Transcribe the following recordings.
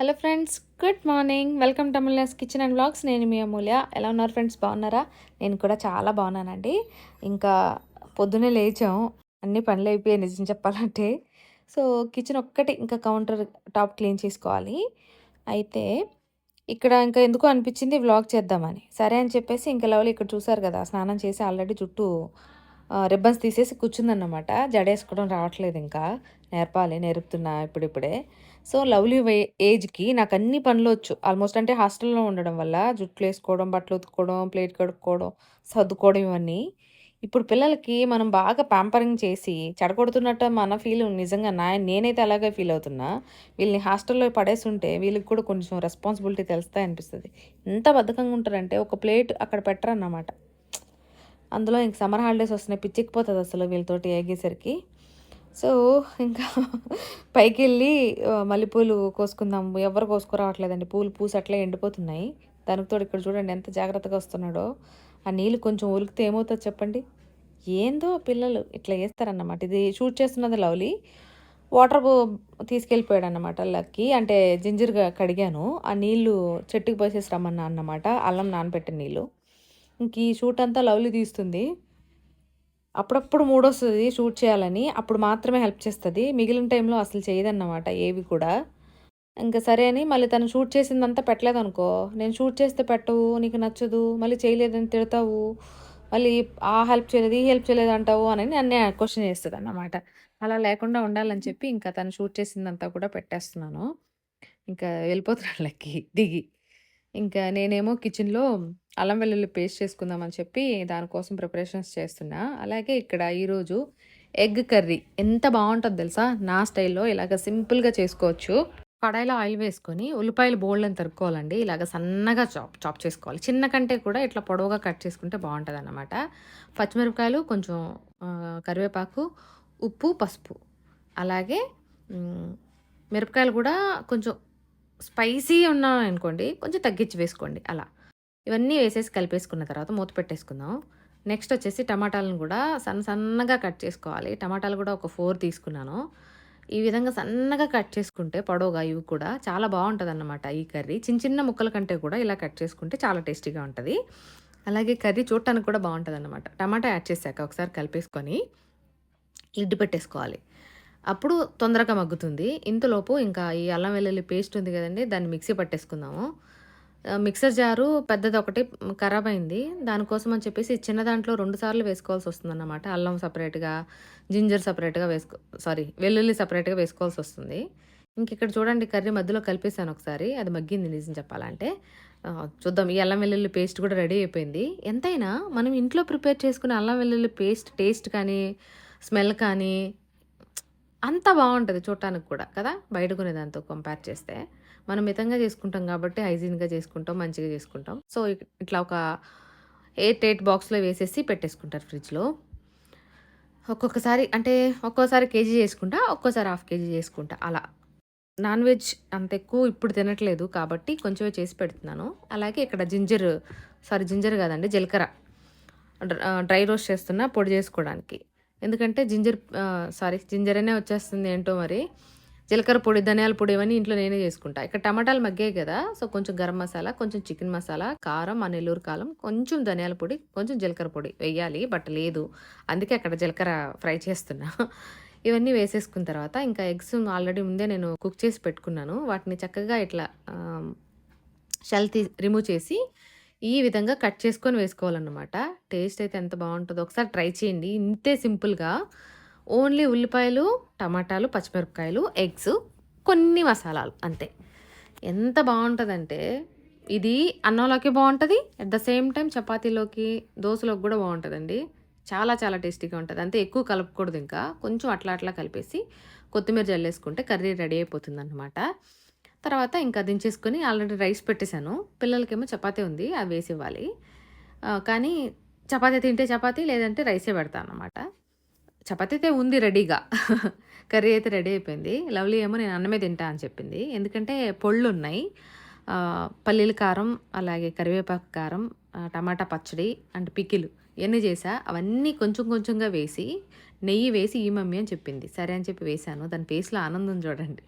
Hello friends good morning. Welcome to Amulya's kitchen and blogs నేను మీ అమూల్య. ఎలా ఉన్నారు ఫ్రెండ్స్? బాగున్నారా? నేను కూడా చాలా బాగున్నానండి. ఇంకా పొద్దునే లేచాం. అన్ని పనులు అయిపోయాయి నిజం చెప్పాలంటే. సో కిచెన్ ఒక్కటి ఇంకా కౌంటర్ టాప్ క్లీన్ చేసుకోవాలి. అయితే ఇక్కడ ఇంకా ఎందుకో అనిపించింది వ్లాగ్ చేద్దామని. సరే అని చెప్పేసి ఇంకా లెవెల్ ఇక్కడ చూసారు కదా స్నానం చేసి ఆల్రెడీ చుట్టూ రిబ్బన్స్ తీసేసి కూర్చుందన్నమాట. జడేసుకోవడం రావట్లేదు ఇంకా. నేర్పాలి నేర్పుతున్నా ఇప్పుడిప్పుడే. సో లవ్లీ వే ఏజ్కి నాకు అన్ని పనులు వచ్చు. ఆల్మోస్ట్ అంటే హాస్టల్లో ఉండడం వల్ల జుట్లు వేసుకోవడం బట్టలు ఉతుక్కోవడం ప్లేట్ కడుక్కోవడం సర్దుకోవడం ఇవన్నీ. ఇప్పుడు పిల్లలకి మనం బాగా ప్యాంపరింగ్ చేసి చెడగొడుతున్నట్టు మన ఫీల్ నిజంగా నా నేనైతే అలాగే ఫీల్ అవుతున్నా. వీళ్ళని హాస్టల్లో పడేస్తుంటే వీళ్ళకి కూడా కొంచెం రెస్పాన్సిబిలిటీ తెలుస్తాయి అనిపిస్తుంది ఎంత బద్ధకంగా ఉంటారంటే ఒక ప్లేట్ అక్కడ పెట్టరన్నమాట. అందులో ఇంక సమ్మర్ హాలిడేస్ వస్తున్నాయి పిచ్చిక్కిపోతుంది అసలు వీళ్ళతోటి ఏగేసరికి సో ఇంకా పైకి వెళ్ళి మల్లెపూలు కోసుకుందాం. ఎవరు కోసుకురావట్లేదండి. పూలు పూసి అట్లే ఎండిపోతున్నాయి. దానికి తోడు ఇక్కడ చూడండి ఎంత జాగ్రత్తగా వస్తున్నాడో. ఆ నీళ్ళు కొంచెం ఉలికితే ఏమవుతుందో చెప్పండి? ఏందో పిల్లలు ఇట్లా వేస్తారన్నమాట ఇది షూట్ చేస్తున్నది లవ్లీ. వాటర్ తీసుకెళ్ళిపోయాడు అన్నమాట లక్కి. అంటే జింజర్గా కడిగాను. ఆ నీళ్ళు చెట్టుకు పోసేసి రమ్మన్నా అన్నమాట. అల్లం నానబెట్టిన నీళ్ళు. ఇంక ఈ షూట్ అంతా లవ్లీ తీస్తుంది. అప్పుడప్పుడు మూడొస్తుంది షూట్ చేయాలని అప్పుడు మాత్రమే హెల్ప్ చేస్తుంది. మిగిలిన టైంలో అసలు చేయదన్నమాట ఏవి కూడా. ఇంకా సరే అని మళ్ళీ తను షూట్ చేసిందంతా పెట్టలేదు అనుకో నేను షూట్ చేస్తే పెట్టవు నీకు నచ్చదు మళ్ళీ చేయలేదని తిడతావు మళ్ళీ ఆ హెల్ప్ చేయలేదు ఈ హెల్ప్ చేయలేదు అంటావు అని నన్నే క్వశ్చన్ చేస్తుంది అన్నమాట అలా లేకుండా ఉండాలని చెప్పి ఇంకా తను షూట్ చేసిందంతా కూడా పెట్టేస్తున్నాను. ఇంకా వెళ్ళిపోతున్నాను దిగి. ఇంకా నేనేమో కిచెన్లో అల్లం వెల్లుల్లి పేస్ట్ చేసుకుందామని చెప్పి దానికోసం ప్రిపరేషన్స్ చేస్తున్నా. అలాగే ఇక్కడ ఈరోజు ఎగ్ కర్రీ. ఎంత బాగుంటుంది తెలుసా? నా స్టైల్లో ఇలాగ సింపుల్గా చేసుకోవచ్చు. కడాయిలో ఆయిల్ వేసుకొని ఉల్లిపాయలు బోల్డ్ని తరుక్కోవాలండి. ఇలాగ సన్నగా చాప్ చాప్ చేసుకోవాలి. చిన్న కంటే కూడా ఇట్లా పొడవుగా కట్ చేసుకుంటే బాగుంటుంది అన్నమాట పచ్చిమిరపకాయలు కొంచెం కరివేపాకు ఉప్పు పసుపు. అలాగే మిరపకాయలు కూడా కొంచెం స్పైసీ ఉన్నాయనుకోండి కొంచెం తగ్గించి వేసుకోండి అలా. ఇవన్నీ వేసేసి కలిపేసుకున్న తర్వాత మూత పెట్టేసుకుందాం. నెక్స్ట్ వచ్చేసి టమాటాలను కూడా సన్న సన్నగా కట్ చేసుకోవాలి. టమాటాలు కూడా ఒక ఫోర్ తీసుకున్నాను. ఈ విధంగా సన్నగా కట్ చేసుకుంటే పొడవుగా ఇవి కూడా చాలా బాగుంటుంది అన్నమాట ఈ కర్రీ. చిన్న చిన్న ముక్కల కంటే కూడా ఇలా కట్ చేసుకుంటే చాలా టేస్టీగా ఉంటుంది. అలాగే కర్రీ చూడటానికి కూడా బాగుంటుంది అన్నమాట టమాటా యాడ్ చేశాక ఒకసారి కలిపేసుకొని లిడ్ పెట్టేసుకోవాలి. అప్పుడు తొందరగా మగ్గుతుంది. ఇంతలోపు ఇంకా ఈ అల్లం వెల్లుల్లి పేస్ట్ ఉంది కదండి దాన్ని మిక్సీ పట్టేసుకుందాము. మిక్సర్ జారు పెద్దది ఒకటి ఖరాబ్ అయింది దానికోసం అని చెప్పేసి చిన్న దాంట్లో రెండు సార్లు వేసుకోవాల్సి వస్తుందన్నమాట. అల్లం సపరేట్గా జింజర్ సపరేట్గా వేసుకో సారీ వెల్లుల్లి సపరేట్గా వేసుకోవాల్సి వస్తుంది. ఇంక ఇక్కడ చూడండి కర్రీ మధ్యలో కలిపేసాను ఒకసారి. అది మగ్గింది నిజం చెప్పాలంటే. చూద్దాం ఈ అల్లం వెల్లుల్లి పేస్ట్ కూడా రెడీ అయిపోయింది. ఎంతైనా మనం ఇంట్లో ప్రిపేర్ చేసుకునే అల్లం వెల్లుల్లి పేస్ట్ టేస్ట్ కానీ స్మెల్ కానీ అంత బాగుంటుంది చూడటానికి కూడా కదా? బయట కొనేదాంతో కంపేర్ చేస్తే. మనం మితంగా చేసుకుంటాం కాబట్టి హైజీన్గా చేసుకుంటాం మంచిగా చేసుకుంటాం. సో ఇట్లా ఒక ఎయిట్ ఎయిట్ బాక్స్లో వేసేసి పెట్టేసుకుంటారు ఫ్రిడ్జ్లో. ఒక్కొక్కసారి అంటే ఒక్కోసారి కేజీ చేసుకుంటా ఒక్కోసారి హాఫ్ కేజీ చేసుకుంటా అలా. నాన్ వెజ్ అంత ఎక్కువ ఇప్పుడు తినట్లేదు కాబట్టి కొంచెం చేసి పెడుతున్నాను. అలాగే ఇక్కడ జింజర్ సారీ జింజర్ కాదండి జీలకర్ర. డ్రై రోస్ట్ చేస్తున్నా పొడి చేసుకోవడానికి. ఎందుకంటే జింజర్ సారీ జింజర్ అనే వచ్చేస్తుంది ఏంటో మరి. జీలకర్ర పొడి ధనియాల పొడి ఇవన్నీ ఇంట్లో నేనే చేసుకుంటా. ఇక్కడ టమాటాలు మగ్గాయి కదా సో కొంచెం గరం మసాలా కొంచెం చికెన్ మసాలా కారం ఆ నెల్లూరు కాలం కొంచెం ధనియాల పొడి కొంచెం జీలకర్ర పొడి వేయాలి బట్ లేదు. అందుకే అక్కడ జీలకర్ర ఫ్రై చేస్తున్నా. ఇవన్నీ వేసేసుకున్న తర్వాత ఇంకా ఎగ్స్ ఆల్రెడీ ముందే నేను కుక్ చేసి పెట్టుకున్నాను. వాటిని చక్కగా ఇట్లా షెల్ తీ రిమూవ్ చేసి ఈ విధంగా కట్ చేసుకొని వేసుకోవాలన్నమాట. టేస్ట్ అయితే ఎంత బాగుంటుందో ఒకసారి ట్రై చేయండి. ఇంతే సింపుల్గా. ఓన్లీ ఉల్లిపాయలు టమాటాలు పచ్చిమిరపకాయలు ఎగ్స్ కొన్ని మసాలాలు అంతే. ఎంత బాగుంటుందంటే ఇది అన్నంలోకి బాగుంటుంది అట్ ద సేమ్ టైం చపాతీలోకి దోశలోకి కూడా బాగుంటుందండి. చాలా చాలా టేస్టీగా ఉంటుంది. అంతే ఎక్కువ కలపకూడదు ఇంకా. కొంచెం అట్లా అట్లా కలిపేసి కొత్తిమీర జల్లేసుకుంటే కర్రీ రెడీ అయిపోతుంది తర్వాత ఇంకా దించేసుకొని ఆల్రెడీ రైస్ పెట్టేశాను. పిల్లలకేమో చపాతీ ఉంది అవి వేసి ఇవ్వాలి. కానీ చపాతీ తింటే చపాతీ లేదంటే రైసే పెడతాను అనమాట చపాతీ అయితే ఉంది రెడీగా. కర్రీ అయితే రెడీ అయిపోయింది. లవ్లీ ఏమో నేను అన్నమే తింటా అని చెప్పింది. ఎందుకంటే పొళ్ళు ఉన్నాయి. పల్లీల కారం అలాగే కరివేపాకు కారం టమాటా పచ్చడి అండ్ పికిలు ఇవన్నీ చేసా. అవన్నీ కొంచెం కొంచెంగా వేసి నెయ్యి వేసి ఈ మమ్మీ అని చెప్పింది. సరే అని చెప్పి వేశాను. దాని ఫేస్లో ఆనందం చూడండి.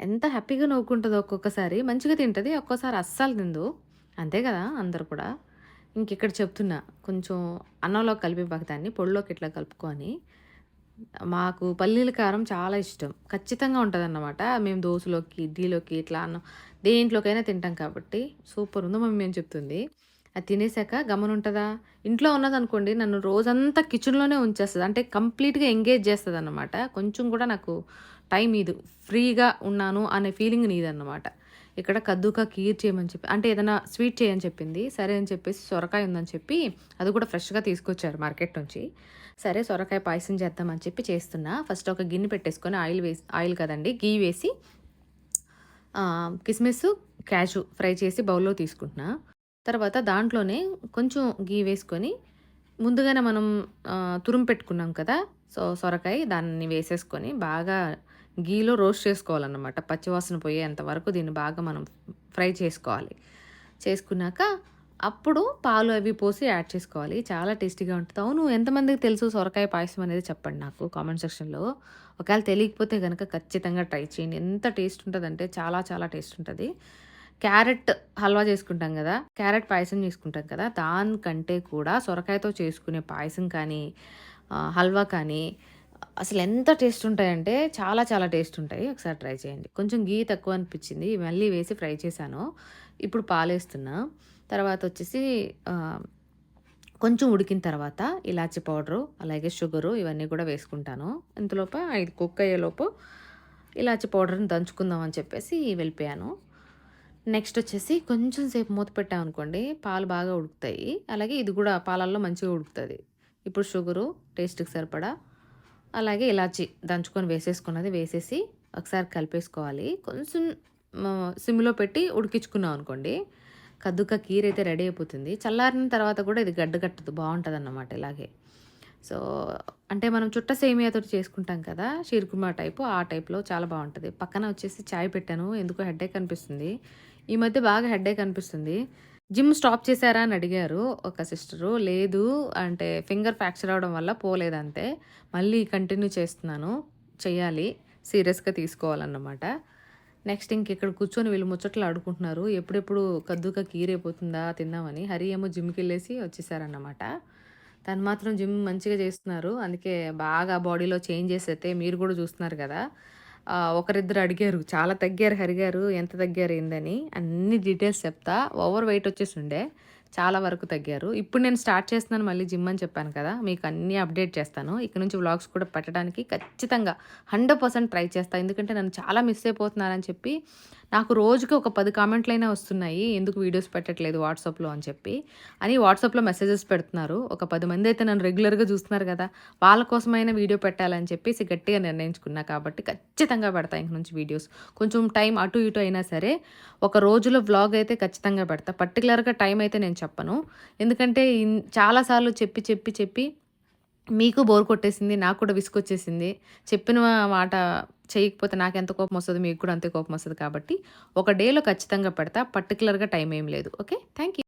ఎంత హ్యాపీగా నవ్వుకుంటుందో ఒక్కొక్కసారి. మంచిగా తింటుంది ఒక్కోసారి అస్సలు తిందు. అంతే కదా అందరు కూడా. ఇంకెక్కడ చెప్తున్నా కొంచెం అన్నంలో కలిపి దాన్ని పొడిలోకి ఇట్లా కలుపుకొని. మాకు పల్లీల కారం చాలా ఇష్టం. ఖచ్చితంగా ఉంటుందన్నమాట. మేము దోశలోకి ఇడ్లీలోకి ఇట్లా అన్నం దేంట్లోకైనా తింటాం కాబట్టి. సూపర్ ఉందో మమ్మీ అని చెప్తుంది. అది తినేసాక గమనం ఉంటుందా? ఇంట్లో ఉన్నదనుకోండి నన్ను రోజంతా కిచెన్లోనే ఉంచేస్తుంది. అంటే కంప్లీట్గా ఎంగేజ్ చేస్తుంది అన్నమాట కొంచెం కూడా నాకు టైం ఇది. ఫ్రీగా ఉన్నాను అనే ఫీలింగ్ నీదన్నమాట. ఇక్కడ కద్దుకా కీర్ చేయమని చెప్పి అంటే ఏదైనా స్వీట్ చేయని చెప్పింది. సరే అని చెప్పేసి సొరకాయ ఉందని చెప్పి అది కూడా ఫ్రెష్గా తీసుకొచ్చారు మార్కెట్ నుంచి. సరే సొరకాయ పాయసం చేద్దామని చెప్పి చేస్తున్నా. ఫస్ట్ ఒక గిన్నె పెట్టేసుకొని ఆయిల్ వేసి ఆయిల్ కదండి గీ వేసి కిస్మిస్ క్యాషు ఫ్రై చేసి బౌల్లో తీసుకుంటున్నా. తర్వాత దాంట్లోనే కొంచెం గీ వేసుకొని ముందుగానే మనం తురుము పెట్టుకున్నాం కదా సో సొరకాయ దాన్ని వేసేసుకొని బాగా గీలో రోస్ట్ చేసుకోవాలన్నమాట. పచ్చివాసన పోయేంత వరకు దీన్ని బాగా మనం ఫ్రై చేసుకోవాలి. చేసుకున్నాక అప్పుడు పాలు అవి పోసి యాడ్ చేసుకోవాలి. చాలా టేస్టీగా ఉంటుంది. అవును ఎంతమందికి తెలుసు సొరకాయ పాయసం అనేది చెప్పండి నాకు కామెంట్ సెక్షన్లో. ఒకవేళ తెలియకపోతే కనుక ఖచ్చితంగా ట్రై చేయండి. ఎంత టేస్ట్ ఉంటుందంటే చాలా చాలా టేస్ట్ ఉంటుంది. క్యారెట్ హల్వా చేసుకుంటాం కదా క్యారెట్ పాయసం చేసుకుంటాం కదా దానికంటే కూడా సొరకాయతో చేసుకునే పాయసం కానీ హల్వా కానీ అసలు ఎంత టేస్ట్ ఉంటాయంటే చాలా చాలా టేస్ట్ ఉంటాయి. ఒకసారి ట్రై చేయండి. కొంచెం గీ తక్కువ అనిపించింది. మళ్ళీ వేసి ఫ్రై చేశాను. ఇప్పుడు పాలేస్తున్నా. తర్వాత వచ్చేసి కొంచెం ఉడికిన తర్వాత ఇలాచి పౌడరు అలాగే షుగరు ఇవన్నీ కూడా వేసుకుంటాను. ఇంతలోప ఇది కుక్ అయ్యేలోపు ఇలాచి పౌడర్ని దంచుకుందాం అని చెప్పేసి వెళ్ళిపోయాను. నెక్స్ట్ వచ్చేసి కొంచెం సేపు మూత పెట్టామనుకోండి పాలు బాగా ఉడుకుతాయి. అలాగే ఇది కూడా పాలల్లో మంచిగా ఉడుకుతుంది. ఇప్పుడు షుగరు టేస్ట్కి సరిపడా అలాగే ఇలాచి దంచుకొని వేసేసుకున్నది వేసేసి ఒకసారి కలిపేసుకోవాలి. కొంచెం సిమ్లో పెట్టి ఉడికించుకున్నాం అనుకోండి కద్దుక కీర్ అయితే రెడీ అయిపోతుంది. చల్లారిన తర్వాత కూడా ఇది గడ్డ కట్టదు బాగుంటుంది అన్నమాట ఇలాగే. సో అంటే మనం చుట్ట సేమియాతో చేసుకుంటాం కదా షీర్కుమా టైపు ఆ టైప్లో చాలా బాగుంటుంది. పక్కన వచ్చేసి చాయ్ పెట్టాను ఎందుకో హెడ్ఏక్ అనిపిస్తుంది. ఈ మధ్య బాగా హెడ్ఏక్ అనిపిస్తుంది. జిమ్ స్టాప్ చేశారా అని అడిగారు ఒక సిస్టరు. లేదు అంటే ఫింగర్ ఫ్రాక్చర్ అవడం వల్ల పోలేదంతే. మళ్ళీ కంటిన్యూ చేస్తున్నాను. చేయాలి సీరియస్గా తీసుకోవాలన్నమాట. నెక్స్ట్ ఇంక ఇక్కడ కూర్చొని వీళ్ళు ముచ్చట్లు ఆడుకుంటున్నారు. ఎప్పుడెప్పుడు కద్దుక కీరైపోతుందా తిన్నామని హరి ఏమో జిమ్కి వెళ్ళేసి వచ్చేసారన్నమాట. తను మాత్రం జిమ్ మంచిగా చేస్తున్నారు. అందుకే బాగా బాడీలో చేంజెస్ అయితే మీరు కూడా చూస్తున్నారు కదా. ఒకరిద్దరు అడిగారు చాలా తగ్గారు హరిగారు ఎంత తగ్గారు ఏందని? అన్ని డీటెయిల్స్ చెప్తా. ఓవర్ వెయిట్ వచ్చేసి ఉండే చాలా వరకు తగ్గారు. ఇప్పుడు నేను స్టార్ట్ చేస్తున్నాను మళ్ళీ జిమ్ అని చెప్పాను కదా మీకు అన్నీ అప్డేట్ చేస్తాను. ఇక్కడ నుంచి వ్లాగ్స్ కూడా పెట్టడానికి ఖచ్చితంగా హండ్రెడ్ పర్సెంట్ ట్రై చేస్తాను ఎందుకంటే నన్ను చాలా మిస్ అయిపోతున్నారని చెప్పి నాకు రోజుకి ఒక పది కామెంట్లైనా వస్తున్నాయి ఎందుకు వీడియోస్ పెట్టట్లేదు వాట్సాప్లో అని చెప్పి. అని వాట్సాప్లో మెసేజెస్ పెడుతున్నారు. ఒక పది మంది అయితే నన్ను రెగ్యులర్గా చూస్తున్నారు కదా వాళ్ళ కోసమైనా వీడియో పెట్టాలని చెప్పేసి గట్టిగా నిర్ణయించుకున్నా కాబట్టి ఖచ్చితంగా పెడతా ఇంక నుంచి వీడియోస్. కొంచెం టైం అటు ఇటు అయినా సరే ఒక రోజులో వ్లాగ్ అయితే ఖచ్చితంగా పెడతా. పర్టికులర్గా టైం అయితే నేను చెప్పను. ఎందుకంటే చాలాసార్లు చెప్పి చెప్పి చెప్పి మీకు బోర్ కొట్టేసింది నాకు కూడా విసుకొచ్చేసింది చెప్పిన మాట చేయకపోతే నాకు ఎంత కోపం వస్తుంది మీకు కూడా అంతే కోపం వస్తుంది కాబట్టి ఒక డేలో ఖచ్చితంగా పెడతా పర్టికులర్గా టైం ఏం లేదు. ఓకే? Thank you